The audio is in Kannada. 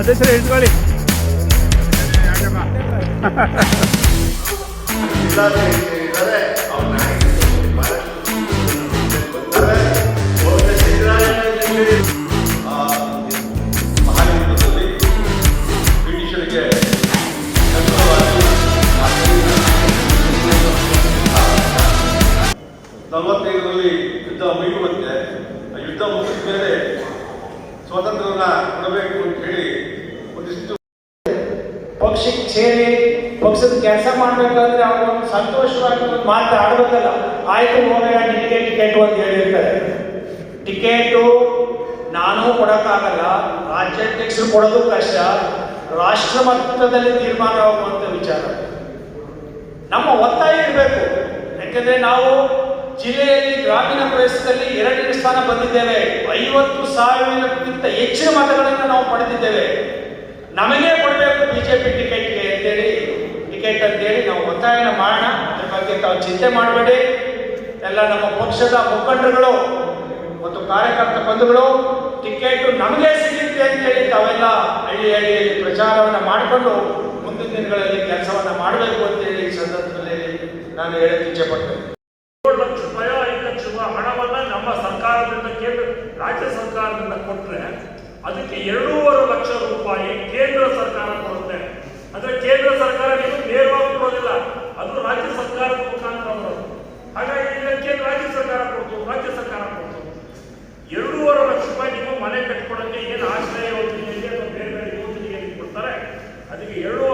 ಅಧ್ಯಕ್ಷರೇ ಅನುಕೂಲವಾಗಿ ನಲವತ್ತೈದರಲ್ಲಿ ಯುದ್ಧ ಮುಗಿಯುವಂತೆ ಯುದ್ಧ ಮುಗಿದ ಮೇಲೆ ಸ್ವಾತಂತ್ರ್ಯವನ್ನು ಕೊಡಬೇಕು ಅಂತ ಹೇಳಿ ಸೇರಿ ಪಕ್ಷದ ಕೆಲಸ ಮಾಡ್ಬೇಕಾದ್ರೆ ಅವ್ರು ಒಂದು ಸಂತೋಷವಾಗಿ ಒಂದು ಆಡ್ಬೇಕಲ್ಲ. ಆಯ್ತು ಹೋಗೋಣ ನಿನಗೆ ಟಿಕೆಟ್ ಅಂತ ಹೇಳಿರ್ತಾರೆ. ಟಿಕೆಟು ನಾನು ಕೊಡೋಕ್ಕಾಗಲ್ಲ. ರಾಜ್ಯಾಧ್ಯಕ್ಷರು ಕೊಡೋದು ಕಷ್ಟ. ರಾಷ್ಟ್ರ ಮಟ್ಟದಲ್ಲಿ ತೀರ್ಮಾನ ಆಗುವಂಥ ವಿಚಾರ. ನಮ್ಮ ಒತ್ತಾಯ ಇರಬೇಕು. ಯಾಕಂದ್ರೆ ನಾವು ಜಿಲ್ಲೆಯಲ್ಲಿ ಗ್ರಾಮೀಣ ಪ್ರದೇಶದಲ್ಲಿ ಎರಡನೇ ಸ್ಥಾನ ಬಂದಿದ್ದೇವೆ. ಐವತ್ತು ಸಾವಿರಕ್ಕಿಂತ ಹೆಚ್ಚಿನ ಮತಗಳನ್ನು ನಾವು ಪಡೆದಿದ್ದೇವೆ. ನಮಗೆ ಕೊಡಬೇಕು ಬಿಜೆಪಿ ಟಿಕೆಟ್ಗೆ ಅಂತೇಳಿ ಟಿಕೆಟ್ ಅಂತೇಳಿ ನಾವು ಒತ್ತಾಯನ ಮಾಡೋಣ ಅದ್ರ ಬಗ್ಗೆ ತಾವು ಚಿಂತೆ ಮಾಡಬೇಡಿ. ಎಲ್ಲ ನಮ್ಮ ಪಕ್ಷದ ಮುಖಂಡರುಗಳು ಮತ್ತು ಕಾರ್ಯಕರ್ತ ಬಂಧುಗಳು, ಟಿಕೆಟ್ ನಮಗೆ ಸಿಗುತ್ತೆ ಅಂತ ಹೇಳಿ ತಾವೆಲ್ಲ ಹಳ್ಳಿ ಹಳ್ಳಿಯಲ್ಲಿ ಪ್ರಚಾರವನ್ನು ಮಾಡಿಕೊಂಡು ಮುಂದಿನ ದಿನಗಳಲ್ಲಿ ಕೆಲಸವನ್ನು ಮಾಡಬೇಕು ಅಂತೇಳಿ ಈ ಸಂದರ್ಭದಲ್ಲಿ ನಾನು ಹೇಳಕ್ಕೆ ಇಚ್ಛೆ ಪಡ್ತೇನೆ. ಲಕ್ಷ ರೂಪಾಯಿ ಐದು ಲಕ್ಷ ರೂಪಾಯಿ ನಮ್ಮ ಸರ್ಕಾರದಿಂದ ಕೇಂದ್ರ, ರಾಜ್ಯ ಸರ್ಕಾರದಿಂದ ಕೊಟ್ಟರೆ ಅದಕ್ಕೆ ಎರಡೂವರೆ ಲಕ್ಷ ರೂಪಾಯಿ be.